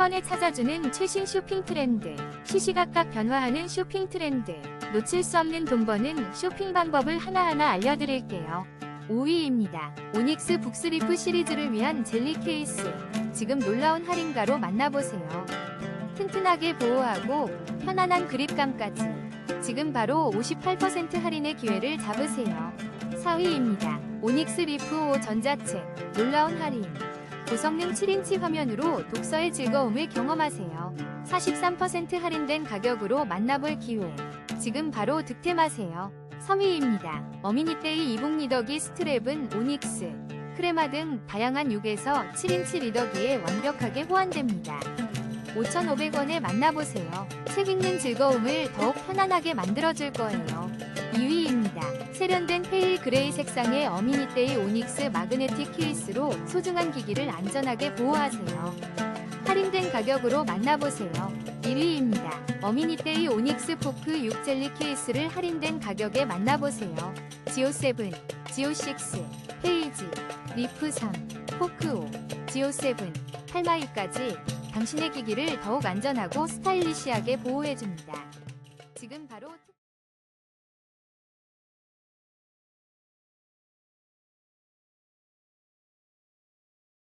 번에 찾아주는 최신 쇼핑 트렌드. 시시각각 변화하는 쇼핑 트렌드. 놓칠 수 없는 돈 버는 쇼핑 방법을 하나하나 알려드릴게요. 5위입니다. 오닉스 북스리프 시리즈를 위한 젤리 케이스. 지금 놀라운 할인가로 만나보세요. 튼튼하게 보호하고 편안한 그립감까지. 지금 바로 58% 할인의 기회를 잡으세요. 4위입니다. 오닉스 리프 5 전자책. 놀라운 할인. 고성능 7인치 화면으로 독서의 즐거움을 경험하세요. 43% 할인된 가격으로 만나볼 기회. 지금 바로 득템하세요. 3위입니다. 어미니데이 이북 리더기 스트랩은 오닉스, 크레마 등 다양한 6에서 7인치 리더기에 완벽하게 호환됩니다. 5,500원에 만나보세요. 책 읽는 즐거움을 더욱 편안하게 만들어줄 거예요. 2위입니다. 세련된 페일 그레이 색상의 어미니데이 오닉스 마그네틱 케이스로 소중한 기기를 안전하게 보호하세요. 할인된 가격으로 만나보세요. 1위입니다. 어미니데이 오닉스 포크 6 젤리 케이스를 할인된 가격에 만나보세요. 지오7, 지오6, 페이지, 리프 3, 포크 5, 지오7, 팔마이까지 당신의 기기를 더욱 안전하고 스타일리시하게 보호해줍니다. 지금 바로